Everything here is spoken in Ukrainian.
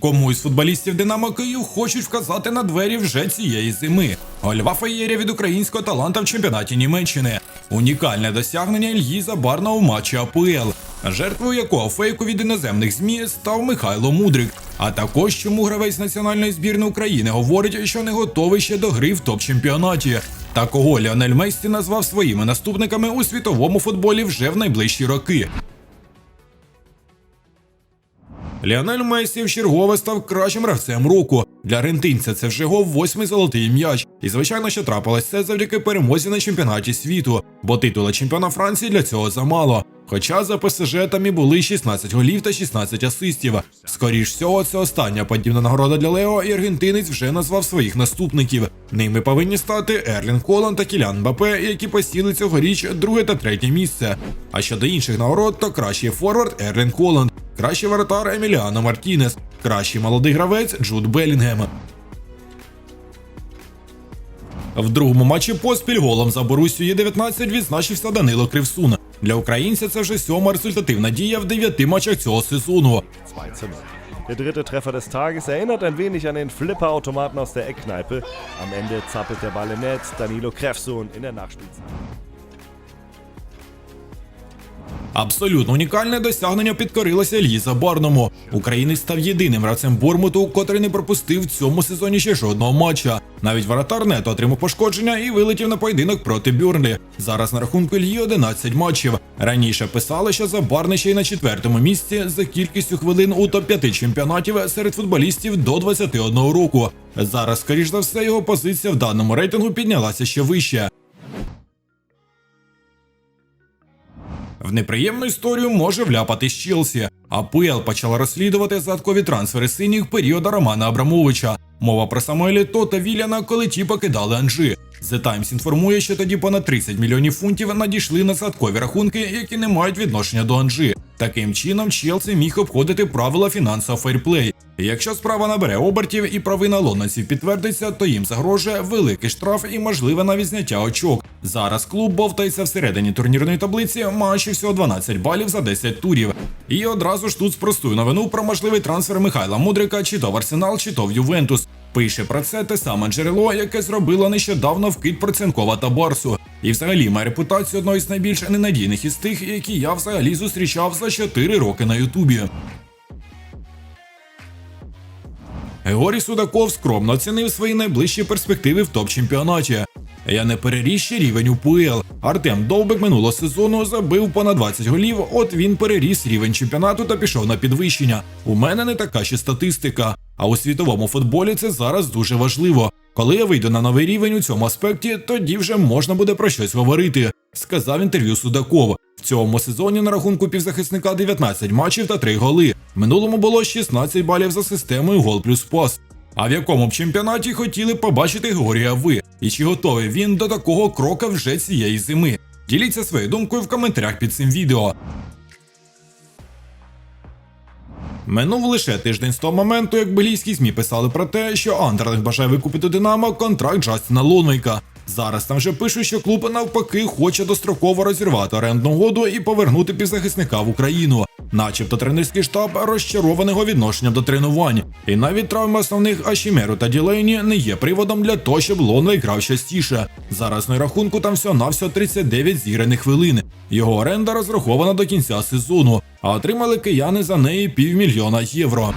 Кому із футболістів Динамо Київ хочуть вказати на двері вже цієї зими. Гольова феєрія від українського таланта в чемпіонаті Німеччини. Унікальне досягнення Ільї Забарна у матчі АПЛ, жертвою якого фейку від іноземних ЗМІ став Михайло Мудрик. А також чому гравець національної збірної України говорить, що не готовий ще до гри в топ-чемпіонаті. Та кого Ліонель Мессі назвав своїми наступниками у світовому футболі вже в найближчі роки. Ліонель Месі в чергове став кращим гравцем року. Для аргентинця це вже його восьмий золотий м'яч. І звичайно, що трапилось це завдяки перемозі на чемпіонаті світу, бо титула чемпіона Франції для цього замало. Хоча за ПСЖ там і були 16 голів та 16 асистів. Скоріш всього, це остання подібна нагорода для Лео, і аргентинець вже назвав своїх наступників. Ними повинні стати Ерлін Колан та Кілян Мбапе, які посіли цьогоріч друге та третє місце. А щодо інших нагород, то кращий форвард Ерлін Коланд, кращий воротар Еміліано Мартінес, кращий молодий гравець Джуд Белінгем. В другому матчі поспіль голом за Борусію 19 відзначився Данило Кривсун. Для українця це вже сьома результативна дія в дев'яти матчах цього сезону. 2 zu 0. Der dritte Treffer des Tages erinnert ein wenig an den Flipperautomaten aus der Eckkneipe. Am Ende zappelt der Ball im Netz, Danilo Krefsun in der Nachspielzeit. Абсолютно унікальне досягнення підкорилося Ільї Забарному. Українець став єдиним гравцем Бормуту, котрий не пропустив в цьому сезоні ще жодного матча. Навіть воротар Нето отримав пошкодження і вилетів на поєдинок проти Бюрнлі. Зараз на рахунку Ільї 11 матчів. Раніше писали, що Забарний ще й на четвертому місці за кількістю хвилин у топ-5 чемпіонатів серед футболістів до 21 року. Зараз, скоріш за все, його позиція в даному рейтингу піднялася ще вище. В неприємну історію може вляпатись Челсі. АПЛ почала розслідувати задкові трансфери синіх періоду Романа Абрамовича. Мова про Самуелі То та Віляна, коли ті покидали Анжи. The Times інформує, що тоді понад 30 мільйонів фунтів надійшли на задкові рахунки, які не мають відношення до Анжи. Таким чином, Челсі міг обходити правила фінансового фейрплей. Якщо справа набере обертів і провина лондонців підтвердиться, то їм загрожує великий штраф і можливе навіть зняття очок. Зараз клуб бовтається всередині турнірної таблиці, маючи всього 12 балів за 10 турів. І одразу ж тут спростую новину про можливий трансфер Михайла Мудрика чи то в Арсенал, чи то в Ювентус. Пише про це те саме джерело, яке зробило нещодавно вкид Проценкова та Барсу. І взагалі має репутацію одної з найбільш ненадійних із тих, які я взагалі зустрічав за 4 роки на Ютубі. Георгій Судаков скромно оцінив свої найближчі перспективи в топ-чемпіонаті. Я не переріс ще рівень УПЛ. Артем Довбик минулого сезону забив понад 20 голів, от він переріс рівень чемпіонату та пішов на підвищення. У мене не така ще статистика. А у світовому футболі це зараз дуже важливо. Коли я вийду на новий рівень у цьому аспекті, тоді вже можна буде про щось говорити, сказав інтерв'ю Судаков. Цьому сезоні на рахунку півзахисника 19 матчів та 3 голи. Минулому було 16 балів за системою гол плюс пас. А в якому б чемпіонаті хотіли побачити Георгія ви? І чи готовий він до такого крока вже цієї зими? Діліться своєю думкою в коментарях під цим відео. Минув лише тиждень з того моменту, як бельгійські ЗМІ писали про те, що Андерлех бажає викупити Динамо контракт Джастіна Лонвейка. Зараз там вже пишуть, що клуб навпаки хоче достроково розірвати орендну угоду і повернути півзахисника в Україну. Начебто тренерський штаб розчарованого відношенням до тренувань. І навіть травми основних Ашімеру та Ділейні не є приводом для того, щоб Лонвей грав частіше. Зараз на рахунку там всього навсього 39 зіграних хвилин. Його оренда розрахована до кінця сезону, а отримали кияни за неї півмільйона євро.